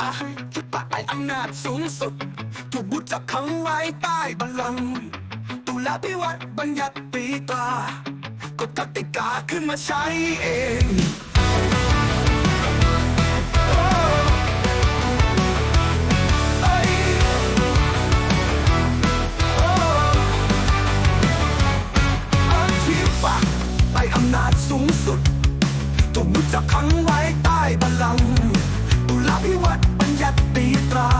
อาที่ปะไออำนาจสูงสุด ถูกบุตรจับขังไว้ใต้บัลลังก์ตุลาพิวัตรบัญญัติตีตรากฎกติกาขึ้นมาใช้เองอาที่ปะไอำนาจสูงสุดถูกมุดจับขังไว้ใต้บัลลังก์ ลาพิวัตรบัญญัติตีตรา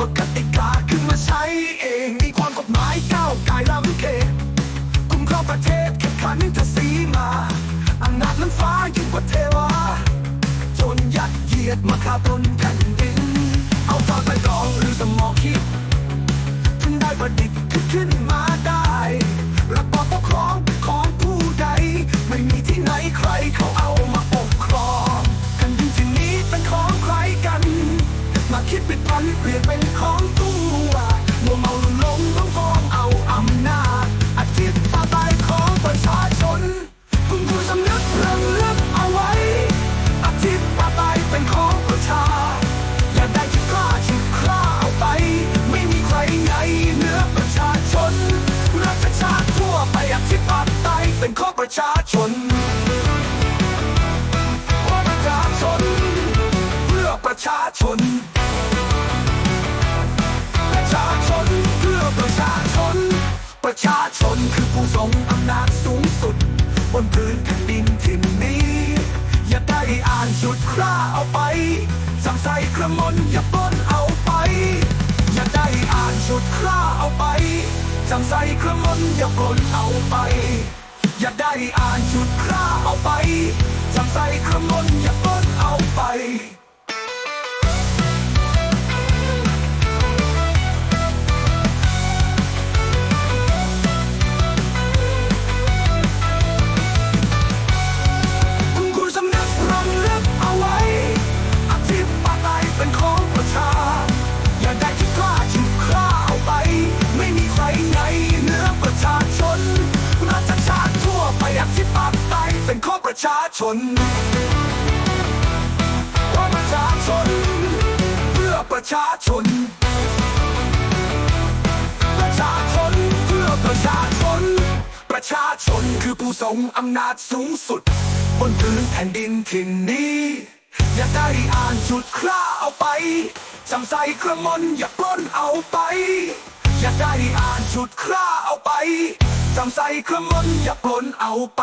กฎกติกาขึ้นมาใช้เอง มีความกฎหมายก้าวไกลล้ำเขตคุ้มครองประเทศแข่งขันทศีมาอำนาจล้นฟ้ายิ่งกว่าเทวาจนยัดเยียดมข่าตน ประชาชนคือผู้ทรงอำนาจสูงสุด บนพื้นแผ่นดินถิ่นนี้ อย่าได้อ่านหยุดคร่าเอาไปสั่งใส่กระมนอย่าปล้นเอาไป อย่าได้อ่านหยุดคร่าเอาไปสั่งใส่กระมนอย่าปล้นเอาไป อย่าได้อ่านหยุดคร่าเอาไปสั่งใส่กระมนอย่าปล้นเอาไป ประชาชนของประชาชน เพื่อประชาชน ประชาชนเพื่อประชาชน ประชาชนคือผู้ทรงอำนาจสูงสุด บนพื้นแผ่นดินถิ่นนี้ อย่าได้อ่านจุดคล้าเอาไปจำใส่กระมอนอย่าปล้นเอาไป อย่าได้อ่านจุดคล้าเอาไปจำใส่กระมอนอย่าปล้นเอาไป